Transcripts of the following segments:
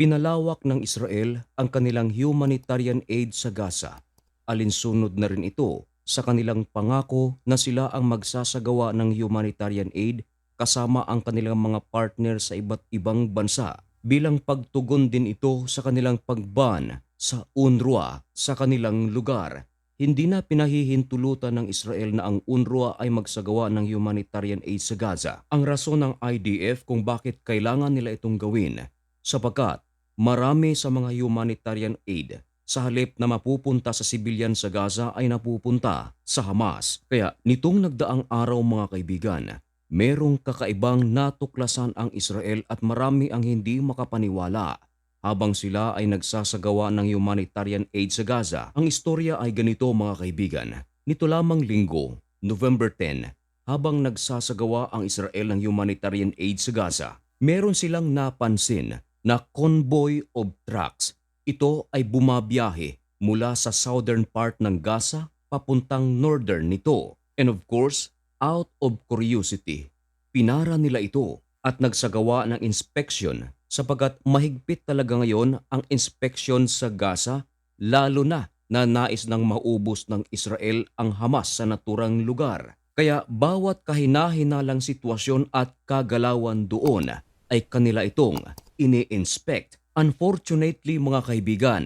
Pinalawak ng Israel ang kanilang humanitarian aid sa Gaza. Alinsunod na rin ito sa kanilang pangako na sila ang magsasagawa ng humanitarian aid kasama ang kanilang mga partner sa iba't ibang bansa. Bilang pagtugon din ito sa kanilang pagban sa UNRWA sa kanilang lugar. Hindi na pinahihintulutan ng Israel na ang UNRWA ay magsagawa ng humanitarian aid sa Gaza. Ang rason ng IDF kung bakit kailangan nila itong gawin sapagkat marami sa mga humanitarian aid sa halip na mapupunta sa sibilyan sa Gaza ay napupunta sa Hamas. Kaya nitong nagdaang araw mga kaibigan, merong kakaibang natuklasan ang Israel at marami ang hindi makapaniwala habang sila ay nagsasagawa ng humanitarian aid sa Gaza. Ang istorya ay ganito mga kaibigan. Nito lamang linggo, November 10, habang nagsasagawa ang Israel ng humanitarian aid sa Gaza, meron silang napansin na convoy of trucks. Ito ay bumabiyahe mula sa southern part ng Gaza papuntang northern nito. And of course, out of curiosity, pinara nila ito at nagsagawa ng inspection sapagat mahigpit talaga ngayon ang inspection sa Gaza lalo na na nais nang maubos ng Israel ang Hamas sa naturang lugar. Kaya bawat kahinahinalang sitwasyon at kagalawan doon ay kanila itong ini-inspect. Unfortunately mga kaibigan,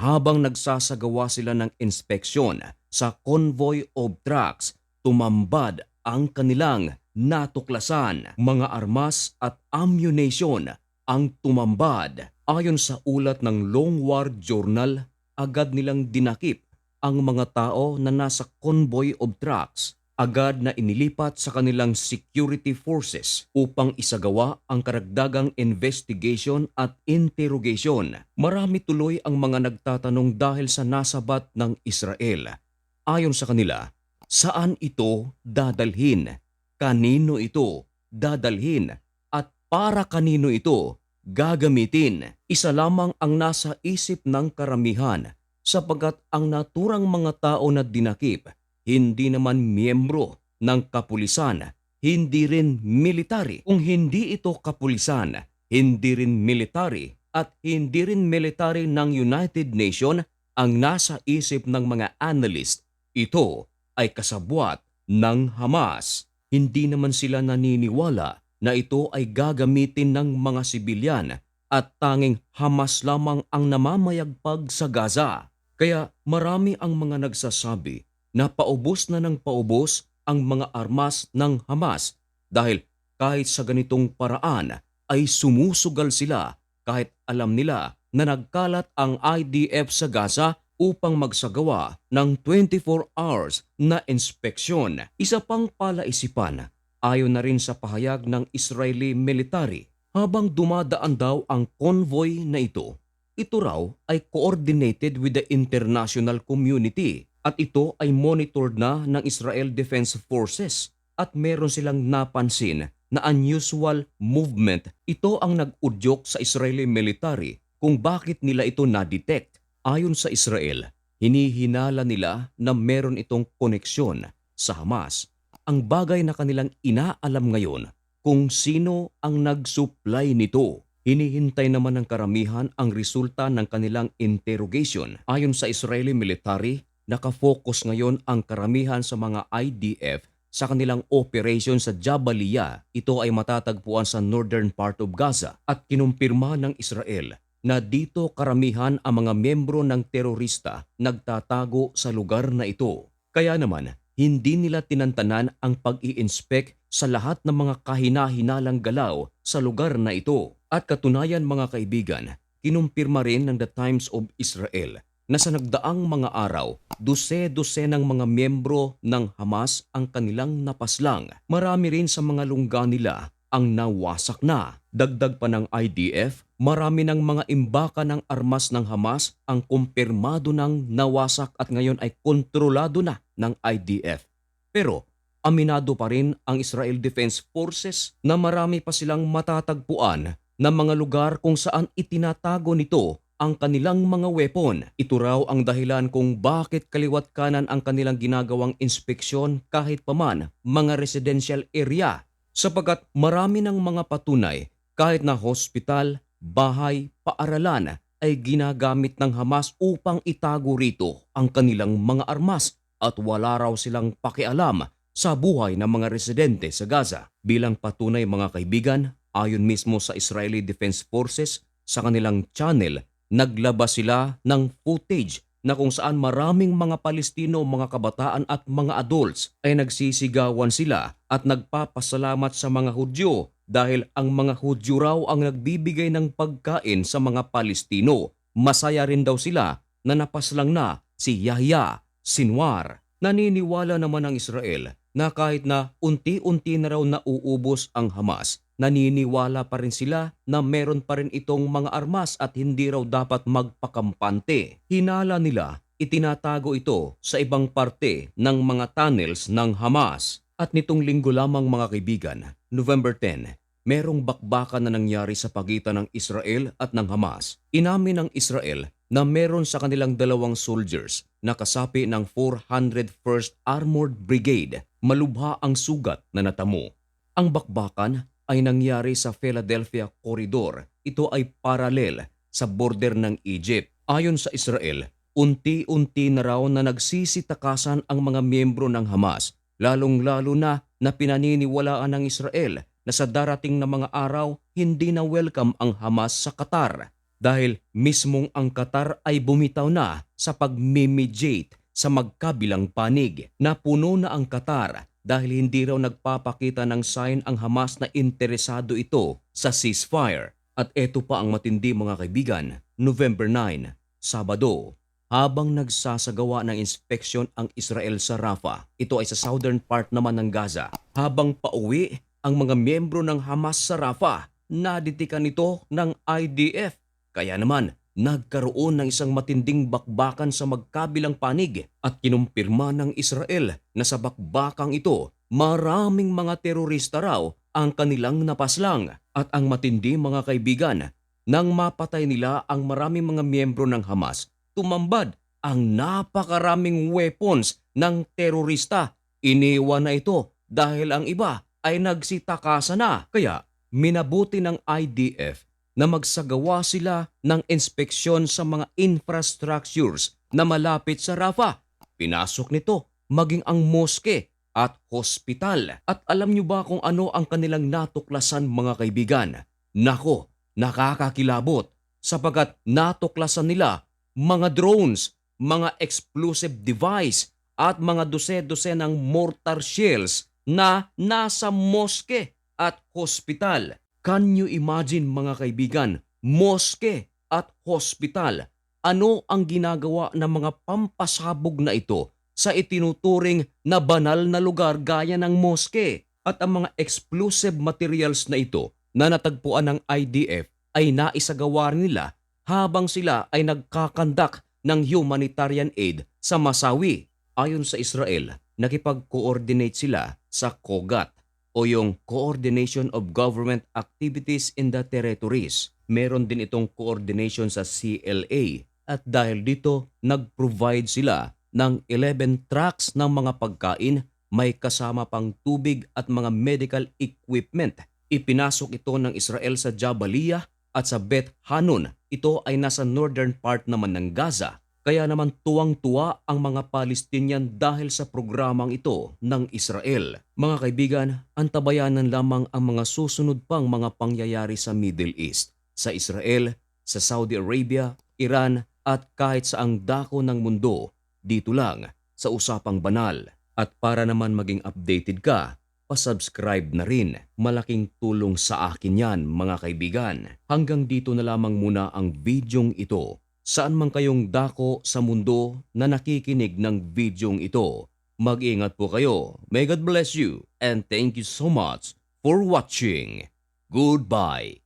habang nagsasagawa sila ng inspeksyon sa convoy of trucks, tumambad ang kanilang natuklasan. Mga armas at ammunition ang tumambad. Ayon sa ulat ng Long War Journal, agad nilang dinakip ang mga tao na nasa convoy of trucks agad na inilipat sa kanilang security forces upang isagawa ang karagdagang investigation at interrogation. Marami tuloy ang mga nagtatanong dahil sa nasabat ng Israel. Ayon sa kanila, saan ito dadalhin? Kanino ito dadalhin? At para kanino ito gagamitin? Isa lamang ang nasa isip ng karamihan sapagat ang naturang mga tao na dinakip hindi naman miyembro ng kapulisan, hindi rin military. Kung hindi ito kapulisan, hindi rin military at hindi rin military ng United Nation ang nasa isip ng mga analyst, ito ay kasabwat ng Hamas. Hindi naman sila naniniwala na ito ay gagamitin ng mga sibilyan at tanging Hamas lamang ang namamayagpag sa Gaza. Kaya marami ang mga nagsasabi na paubos na ng paubos ang mga armas ng Hamas dahil kahit sa ganitong paraan ay sumusugal sila kahit alam nila na nagkalat ang IDF sa Gaza upang magsagawa ng 24 hours na inspeksyon. Isa pang palaisipan ayon na rin sa pahayag ng Israeli military habang dumadaan daw ang convoy na ito. Ito raw ay coordinated with the international community at ito ay monitored na ng Israel Defense Forces at meron silang napansin na unusual movement. Ito ang nag-udyok sa Israeli military kung bakit nila ito na-detect. Ayon sa Israel, hinihinala nila na meron itong koneksyon sa Hamas. Ang bagay na kanilang inaalam ngayon kung sino ang nag-supply nito. Hinihintay naman ng karamihan ang resulta ng kanilang interrogation. Ayon sa Israeli military, nakafocus ngayon ang karamihan sa mga IDF sa kanilang operation sa Jabalia. Ito ay matatagpuan sa northern part of Gaza at kinumpirma ng Israel na dito karamihan ang mga membro ng terorista nagtatago sa lugar na ito. Kaya naman, hindi nila tinantanan ang pag-i-inspect sa lahat ng mga kahina-hinalang galaw sa lugar na ito. At katunayan mga kaibigan, kinumpirma rin ng The Times of Israel na sa nagdaang mga araw, duse-duse ng mga miyembro ng Hamas ang kanilang napaslang. Marami rin sa mga lungga nila ang nawasak na. Dagdag pa ng IDF, marami ng mga imbaka ng armas ng Hamas ang kumpirmado ng nawasak at ngayon ay kontrolado na ng IDF. Pero aminado pa rin ang Israel Defense Forces na marami pa silang matatagpuan na mga lugar kung saan itinatago nito ang kanilang mga weapon. Ito raw ang dahilan kung bakit kaliwat kanan ang kanilang ginagawang inspeksyon kahit paman mga residential area. Sapagat marami ng mga patunay kahit na hospital, bahay, paaralan ay ginagamit ng Hamas upang itago rito ang kanilang mga armas at wala raw silang pakialam sa buhay ng mga residente sa Gaza. Bilang patunay mga kaibigan, ayon mismo sa Israeli Defense Forces, sa kanilang channel, naglabas sila ng footage na kung saan maraming mga Palestino, mga kabataan at mga adults ay nagsisigawan sila at nagpapasalamat sa mga Hudyo dahil ang mga Hudyo raw ang nagbibigay ng pagkain sa mga Palestino. Masaya rin daw sila na napaslang na si Yahya Sinwar. Naniniwala naman ang Israel na kahit na unti-unti na raw nauubos ang Hamas, naniniwala pa rin sila na meron pa rin itong mga armas at hindi raw dapat magpakampante. Hinala nila, itinatago ito sa ibang parte ng mga tunnels ng Hamas. At nitong linggo lamang mga kaibigan, November 10, merong bakbakan na nangyari sa pagitan ng Israel at ng Hamas. Inamin ng Israel na meron sa kanilang dalawang soldiers na kasapi ng 401st Armored Brigade malubha ang sugat na natamo. Ang bakbakan ay nangyari sa Philadelphia Corridor. Ito ay paralel sa border ng Egypt. Ayon sa Israel, unti-unti na raw na nagsisitakasan ang mga miyembro ng Hamas, lalong-lalo na na pinaniniwalaan ng Israel na sa darating na mga araw hindi na welcome ang Hamas sa Qatar dahil mismong ang Qatar ay bumitaw na sa pagmimediate sa magkabilang panig. Napuno na ang Qatar dahil hindi raw nagpapakita ng sign ang Hamas na interesado ito sa ceasefire. At eto pa ang matindi mga kaibigan, November 9, Sabado, habang nagsasagawa ng inspeksyon ang Israel sa Rafah. Ito ay sa southern part naman ng Gaza. Habang pauwi ang mga miyembro ng Hamas sa Rafah, naditikan ito ng IDF. Kaya naman, nagkaroon ng isang matinding bakbakan sa magkabilang panig at kinumpirma ng Israel na sa bakbakang ito, maraming mga terorista raw ang kanilang napaslang at ang matindi mga kaibigan nang mapatay nila ang maraming mga miyembro ng Hamas, tumambad ang napakaraming weapons ng terorista. Iniwan na ito dahil ang iba ay nagsitakasa na. Kaya minabuti ng IDF na magsagawa sila ng inspeksyon sa mga infrastructures na malapit sa Rafah. Pinasok nito maging ang moske at hospital. At alam nyo ba kung ano ang kanilang natuklasan mga kaibigan? Nako, nakakakilabot sapagkat natuklasan nila mga drones, mga explosive device at mga dose-dose ng mortar shells na nasa moske at hospital. Can you imagine mga kaibigan, moske at hospital? Ano ang ginagawa ng mga pampasabog na ito sa itinuturing na banal na lugar gaya ng moske? At ang mga explosive materials na ito na natagpuan ng IDF ay naisagawa nila habang sila ay nagkakandak ng humanitarian aid sa Masawi. Ayon sa Israel, nakipag-coordinate sila sa COGAT o yung Coordination of Government Activities in the Territories. Meron din itong coordination sa CLA at dahil dito nag-provide sila ng 11 trucks ng mga pagkain may kasama pang tubig at mga medical equipment. Ipinasok ito ng Israel sa Jabalia at sa Beth Hanun. Ito ay nasa northern part naman ng Gaza. Kaya naman tuwang-tuwa ang mga Palestinian dahil sa programang ito ng Israel. Mga kaibigan, antabayanan lamang ang mga susunod pang mga pangyayari sa Middle East, sa Israel, sa Saudi Arabia, Iran at kahit sa ang dako ng mundo dito lang sa Usapang Banal. At para naman maging updated ka, pasubscribe na rin. Malaking tulong sa akin yan mga kaibigan. Hanggang dito na lamang muna ang videong ito. Saan man kayong dako sa mundo na nakikinig ng videong ito. Mag-ingat po kayo. May God bless you and thank you so much for watching. Goodbye.